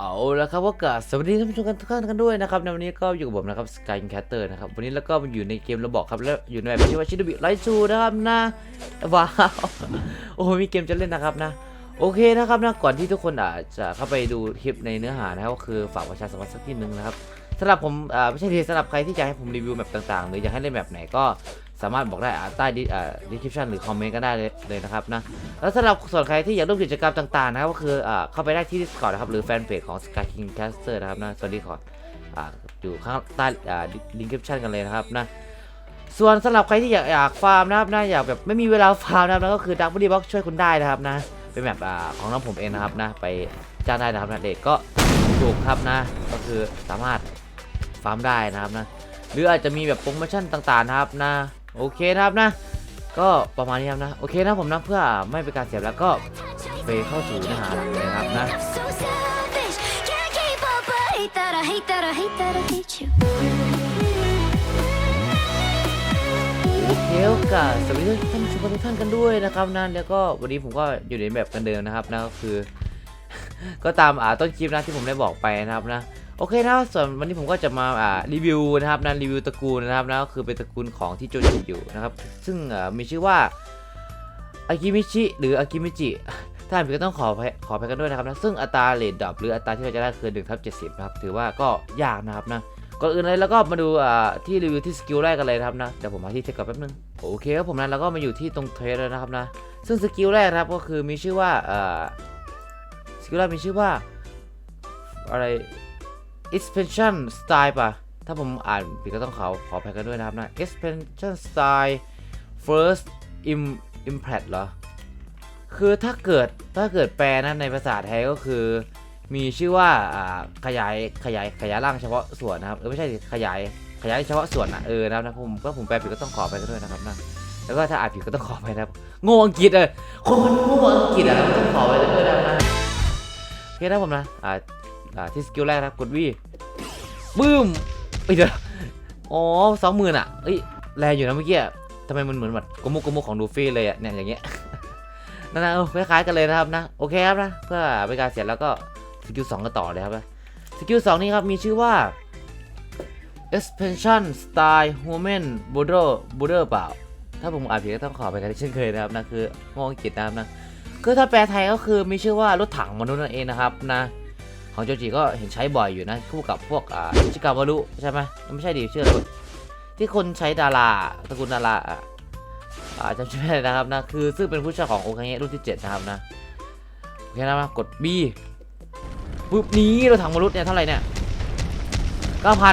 เอาละครับว่ากาสวัสดีท่านผู้ชมกันทุกท่านกันด้วยนะครับในวันนี้ก็อยู่กับผมนะครับสกายแคตเตอร์นะครับวันนี้แล้วก็มาอยู่ในเกมระบอกครับแล้วอยู่ในแบบที่ว่าชิดบิไลซูนะครับนะว้าวโอ้มีเกมจะเล่นนะครับนะ โอเคนะครับนะก่อนที่ทุกคนอาจจะเข้าไปดูคลิปในเนื้อหานะครับก็คือฝากประชาสัมพันธ์สักนิดนึงนะครับ สำหรับผมอ่าไม่ใช่ทีสำหรับใครที่อยากให้ผมรีวิวแบบต่างๆ หรืออยากให้เล่นแบบไหนก็สามารถบอกได้ใต้ดีอ่า description หรือคอมเมนต์ก็ได้เลยนะครับนะแล้วสำหรับส่วนใครที่อยากร่วมกิจกรรมต่างๆนะครับก็คืออ่เข้าไปได้ที่ Discord นะครับหรือแฟนเพจของ Sky King Caster นะครับนะสวน Discord อ่าอยู่ข้างใต้อ่าลิงก์คลิปชันกันเลยนะครับนะส่วนสำหรับใครที่อยากอยากฟาร์มนะครับนะอยากแบบไม่มีเวลาฟาร์มนะครับนะก็คือดักบุดีบ็อกช่วยคุณได้นะครับนะเป็นแบบอ่าของน้องผมเองนะครับนะไปจ้างได้นะครับนะเด็กก็ถูกครับนะก็คือสามารถ ฟาร์มได้นะครับนะหรืออาจจะมีแบบโปรโมชั่นต่างๆนะครับนะโอเคนะครับนะ ก็ประมาณนี้ครับนะโอเคนะผมนะเพื่อไม่เป็นการเสียเวลาก็ไปเข้าสู่เนื้อหาหลักเลยนะครับนะ that I hate that I hate that I hate you. โอเคกาสสวัสดีท่านผู้ชมทุกท่านกันด้วยนะครับนะแล้วก็วันนี้ผมก็อยู่ในแบบกันเดิมนะครับนะก็คือ ก็ตามอ่าต้นคลิปนะที่ผมได้บอกไปนะครับนะ โอเคนะส่วนวันนี้ผมก็จะมาอ่ารีวิวนะครับนะรีวิวตระกูลนะครับนะก็คือเป็นตระกูลของที่โจจิอยู่นะครับ ซึ่งอ่ามีชื่อว่าอากิมิชิหรืออากิมิจิถ้าอ่านผิดก็ต้องขอขออภัยกันด้วยนะครับนะซึ่งอัตราเลดดรอปหรืออัตราที่เราจะได้คือ1ทับ70นะครับถือว่าก็ยากนะครับนะก่อนอื่นเลยแล้วก็มาดูอ่าที่รีวิวที่สกิลแรกกันเลยนะครับนะเดี๋ยวผมมาที่เทคก่อนแป๊บนึงโอเคครับผมนะแล้วก็มาอยู่ที่ตรงเทรดแล้วนะครับนะซึ่งสกิลแรกครับก็คือมีชื่อว่าอ่าสกิลแรกมีชื่อว่าอะไร expansion style ป่ะ ถ้าผมอ่านผิดก็ต้องขอขออภัยกันด้วยนะครับนะ expansion style first im impact เหรอ คือถ้าเกิดถ้าเกิดแปลนะในภาษาไทยก็คือ มีชื่อว่าขยายขยายขยายร่างเฉพาะส่วนนะครับเออไม่ใช่ขยายขยายเฉพาะส่วนนะเออนะครับนะผมก็ผมแปลผิดก็ต้องขอไปกันด้วยนะครับนะแล้วก็ถ้าอ่านผิดก็ต้องขอไปนะครับโง่อังกฤษเออคนโง่อังกฤษอะต้องขอไปกันด้วยนะครับนะโอเคนะผมนะอ่า ที่สกิลแรกนะครับกดวีบึ้มเอ้ยเดี๋ยวอ๋อสองหมื่นอะเอ้ยแรงอยู่นะเมื่อกี้ทำไมมันเหมือนแบบกมุกกมุกของดูฟี่เลยอะเนี่ยอย่างเงี้ยนั่นนะเออคล้ายๆกันเลยนะครับนะโอเคครับนะเพื่อเป็นการเสียแล้วก็สกิลสองกันต่อเลยครับนะสกิลสองนี้ครับมีชื่อว่า expansion style human border border เปล่า ถ้าผมอ่านผิดก็ต้องขอไปกันเช่นเคยนะครับนะคือมองอังกฤษนะครับนะคือถ้าแปลไทยก็คือมีชื่อว่ารถถังมนุษย์นั่นเองนะครับนะ ของโจจิก็เห็นใช้บ่อยอยู่นะ คู่กับพวกอ่าชิกาวารุใช่ไหมไม่ใช่ดิชื่ออะไรที่คนใช้ดาราตระกูลดาราอะอ่าจำชื่อไม่ได้นะครับนะคือซึ่งเป็นผู้เช่าของโอคังเงะรุ่นที่ 7 นะครับนะโอเคนะมากด B ปุ๊บนี้เราถังมนุษย์เนี่ยเท่าไหร่เนี่ย9,000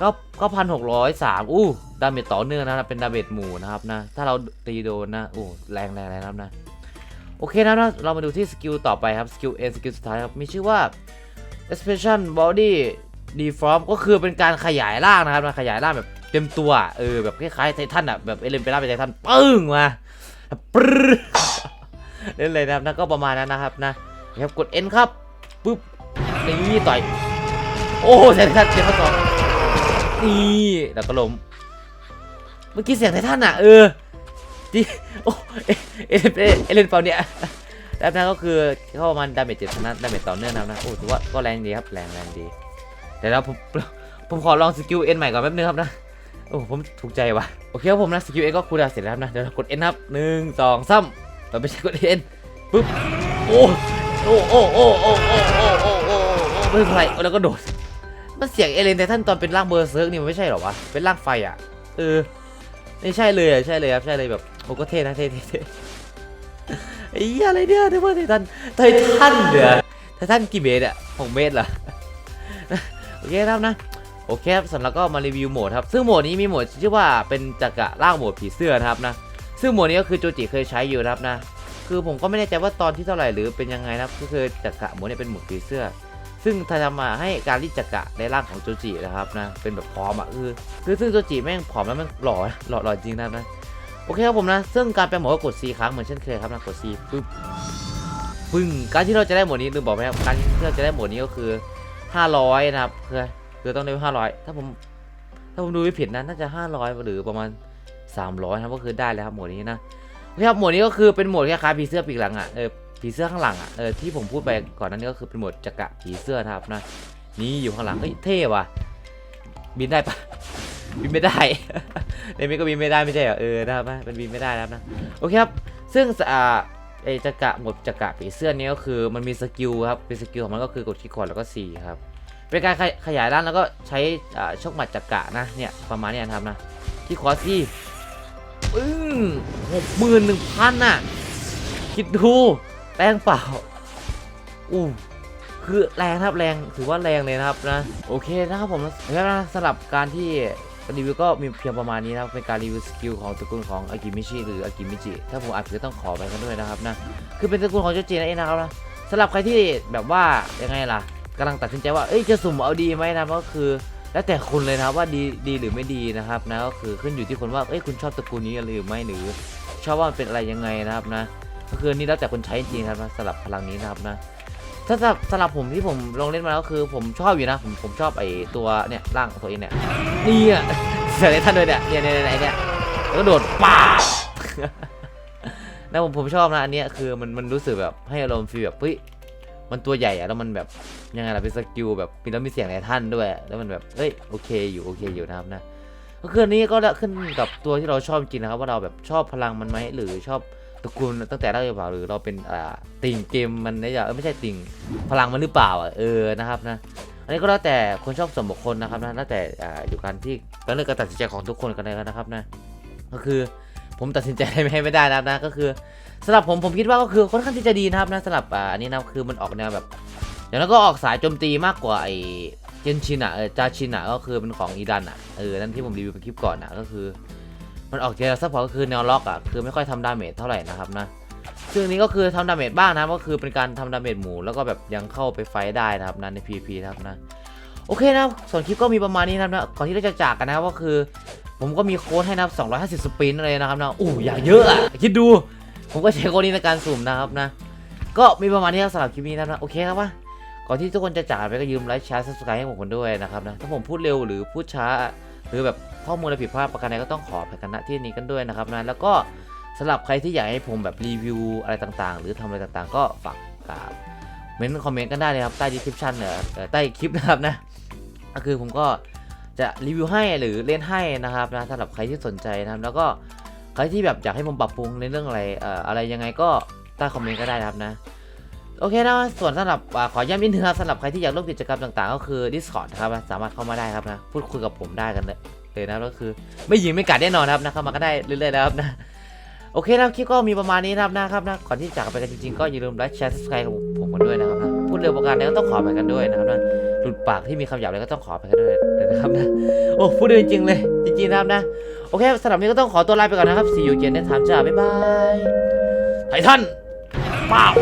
9 9,603อู้ดาเมจต่อเนื่องนะครับเป็นดาเมจหมู่นะครับนะถ้าเราตีโดนนะโอ้แรงแรงแรงนะครับนะ โอเคนะนะเรามาดูที่สกิลต่อไปครับ สกิล A สกิลสุดท้ายครับ มีชื่อว่า expression body deform ก็คือเป็นการขยายร่างนะครับนะขยายร่างแบบเต็มตัว เออ แบบคล้ายๆไททันอะ แบบเอเลนเปล่าเป็นไททัน ปึ้งมาปรึ๊ดเล่นเลยนะครับนะก็ประมาณนั้นนะครับนะครับกด N ครับปุ๊บนี่ต่อย โอ้ไททันเจ็บข้อศอกนี่แล้วก็ล้มเมื่อกี้เสียงไททันอะ เออ ที่โอ้เอเอเลนเอเลนเปล่าเนี่ยแล้วนั่นก็คือเข้าประมาณดาเมจเจ็ดนะดาเมจต่อเนื่องนะนะโอ้ถือว่าก็แรงดีครับแรงแรงดีเดี๋ยวเราผมผมขอลองสกิลเอ็นใหม่ก่อนแป๊บนึงครับนะโอ้ผมถูกใจว่ะโอเคครับผมนะสกิลเอ็นก็คูดาเสร็จแล้วนะเดี๋ยวเรากดเอ็นครับหนึ่งสองสามเราไม่ใช่กดเอ็นปุ๊บโอ้โอ้โอ้โอ้โอ้โอ้โอ้โอ้โอ้ไม่เป็นไรแล้วก็โดดมันเสียงเอเลนแต่ท่านตอนเป็นร่างเบอร์เซิร์กนี่มันไม่ใช่หรอวะเป็นร่างไฟอะเออไม่ใช่เลยอะใช่เลยครับใช่เลยแบบ โอ้ก็เท่นะเท่เท่เท่ไอ้อะไรเนี่ยเทเบิลไททันไททันเดี๋ยไททันกี่เมตรอะหกเมตรเหรอโอเคครับนะโอเคครับสำหรับก็มารีวิวโหมดครับซึ่งโหมดนี้มีโหมดชื่อว่าเป็นจักระล่างโหมดผีเสื้อนะครับนะซึ่งโหมดนี้ก็คือโจจิเคยใช้อยู่นะครับนะคือผมก็ไม่แน่ใจว่าตอนที่เท่าไหร่หรือเป็นยังไงนะครับก็คือจักระโหมดนี้เป็นโหมดผีเสื้อ ซึ่งทำมาให้การรีดจักระในร่างของโจจินะครับนะเป็นแบบพร้อมอะคือคือซึ่งโจจิแม่งผอมแล้วแม่งหล่อหล่อหล่อจริงนะนะ อเคครับผมนะ ซึ่งการแปลหมดก็กด C ครั้งเหมือนเช่นเคยครับนะกด C ปึ๊บปึ้งการที่เราจะได้หมดนี้ลืมบอกไหมครับการที่เราจะได้หมดนี้ก็คือ 500 นะครับคือคือต้องได้500 ถ้าผมถ้าผมดูไม่ผิดนะน่าจะ 500 หรือประมาณ 300นะก็คือได้แล้วครับหมดนี้นะโอเคครับหมดนี้ก็คือเป็นหมวดคล้ายๆผีเสื้อปีกหลังอะเออผีเสื้อข้างหลังอะเออที่ผมพูดไปก่อนนั้นก็คือเป็นหมวดจักระผีเสื้อนะครับนะนี่อยู่ข้างหลังเฮ้ยเท่ว่ะบินได้ปะ บินไม่ได้ ในนี้ก็บินไม่ได้ไม่ใช่เหรอเออนะครับนะเป็นบินไม่ได้นะครับนะโอเคครับซึ่งอ่าไอจักระหมดจักระผีเสื้อนี้ก็คือมันมีสกิลครับเป็นสกิลของมันก็คือกดคลิกขวาแล้วก็ C ครับเป็นการขยขยายร่างแล้วก็ใช้อ่าชกหมัดจักระนะเนี่ยประมาณนี้นะครับนะที่ขวา C ปึ้งหกหมื่นหนึ่งพันน่ะคิดดูแรงเปล่าอู้คือแรงครับแรงถือว่าแรงเลยนะครับนะโอเคนะครับผมแล้วนะสำหรับการที่ รีวิวก็มีเพียงประมาณนี้นะครับเป็นการรีวิวสกิลของตระกูลของอากิมิชิหรืออากิมิจิถ้าผมอาจจะต้องขอไปกันด้วยนะครับนะคือเป็นตระกูลของเจ้าเจนเองนะครับนะสำหรับใครที่แบบว่ายังไงล่ะกำลังตัดสินใจว่าเอ้ยจะสุ่มเอาดีไหมนะก็คือ แล้วแต่คุณเลยนะว่าดีดีหรือไม่ดีนะครับนะก็คือขึ้นอยู่ที่คนว่าเอ้ยคุณชอบตระกูลนี้หรือไม่หรือ ชอบว่ามันเป็นอะไรยังไงนะครับนะก็คือนี่แล้วแต่คนใช้จริงครับนะสลับพลังนี้นะครับนะ ถ้าสำหรับสำหรับผมที่ผมลองเล่นมาแล้วคือ ผมชอบอยู่นะ ผมผมชอบไอ้ตัวเนี่ยร่างของตัวเองเนี่ยนี่อะเสียในท่านด้วยเนี่ยเนี่ยเนี่ยเนี่ยเนี่ยแล้วก็โดดป้าบนะผมผมชอบนะอันเนี้ยคือมันมันรู้สึกแบบให้อารมณ์ฟีลแบบเฮ้ยมันตัวใหญ่อะแล้วมันแบบยังไงล่ะเป็นสกิลแบบมีแล้วมีเสียงในท่านด้วย แล้วมันแบบเฮ้ยโอเคอยู่โอเคอยู่นะครับนะก็คืออันนี้ก็ขึ้นกับตัวที่เราชอบจริงนะครับว่าเราแบบชอบพลังมันไหมหรือชอบ ตระกูลตั้งแต่แรกหรือเปล่าหรือเราเป็นอ่าติ่งเกมมันเนี่ยเออไม่ใช่ติ่งพลังมันหรือเปล่าอะเออนะครับนะอันนี้ก็แล้วแต่คนชอบส่วนบุคคลนะครับนะแล้วแต่อ่าอยู่การที่การเลือกการตัดสินใจของทุกคนกันเลยนะครับนะก็คือผมตัดสินใจอะไรไม่ไม่ได้นะครับนะก็คือสำหรับผมผมคิดว่าก็คือค่อนข้างที่จะดีนะครับนะสำหรับอ่าอันนี้นะคือมันออกแนวแบบอย่างนั้นก็ออกสายโจมตีมากกว่าไอ้เจนชินอะเออจาชินอะก็คือเป็นของอีดันอะเออนั่นที่ผมรีวิวไปคลิปก่อนอะก็คือ มันออกแนวซัพพอร์ตก็คือแนวล็อกอะคือไม่ค่อยทำดาเมจเท่าไหร่นะครับนะซึ่งนี้ก็คือทำดาเมจบ้างนะก็คือเป็นการทำดาเมจหมูแล้วก็แบบยังเข้าไปไฟได้นะครับนะใน PVP นะครับนะโอเคนะส่วนคลิปก็มีประมาณนี้นะครับนะก่อนที่เราจะจากกันนะครับก็คือ ผมก็มีโค้ดให้นะครับ250 สปินเลยนะครับนะอู้อย่างเยอะอะคิดดู ผมก็ใช้โค้ดนี้ในการสุ่มนะครับนะก็มีประมาณนี้ครับสำหรับคลิปนี้นะครับนะโอเคครับว่าก่อนที่ทุกคนจะจากไปก็ยืมไลค์แชร์ซับสไครต์ให้ผมกันด้วยนะครับนะถ้าผมพูดเร็วหรือพูดช้า หรือแบบข้อมูลอะไรผิดพลาดประการใดก็ต้องขออภัยกันณที่นี้กันด้วยนะครับนะแล้วก็สำหรับใครที่อยากให้ผมแบบรีวิวอะไรต่างๆ หรือทำอะไรต่างๆ ก็ฝากกับเมนต์คอมเมนต์กันได้เลยครับใต้ดีคริปชันเนี่ยเอ่อใต้คลิปนะครับนะก็คือผมก็จะรีวิวให้หรือเล่นให้นะครับนะสำหรับใครที่สนใจนะครับแล้วก็ใครที่แบบอยากให้ผมปรับปรุงในเรื่องอะไรเอ่ออะไรยังไงก็ใต้คอมเมนต์ก็ได้นะครับนะ โอเคนะส่วนสำหรับอขอย้ำนิดนึงครับสำหรับใครที่อยากร่วมกิจกรรมต่างๆ ก็คือ Discord นะครับสามารถเข้ามาได้ครับนะพูดคุยกับผมได้กันเลยเลยนะก็คือไม่ยิงไม่กัดแน่นอนครับนะเข้ามาก็ได้เรื่อยๆนะครับนะโอเคนะคลิปก็มีประมาณนี้นะครับนะครับนะก่อนที่จะจากไปกันจริงๆก็อย่าลืมไลค์แชร์ subscribe ของผมกันด้วยนะครับนะพูดเร็วประการใดก็ต้องขอไปกันด้วยนะครับนะหลุดปากที่มีคำหยาบอะไรก็ต้องขอไปกันด้วยนะครับนะโอ้พูดเร็วจริงๆเลยจริงๆนะครับนะโอเคสำหรับนี้ก็ต้องขอตัวลาไปก่อนนะครับ see you again next time จ้าบ๊ายบายไททันป้าว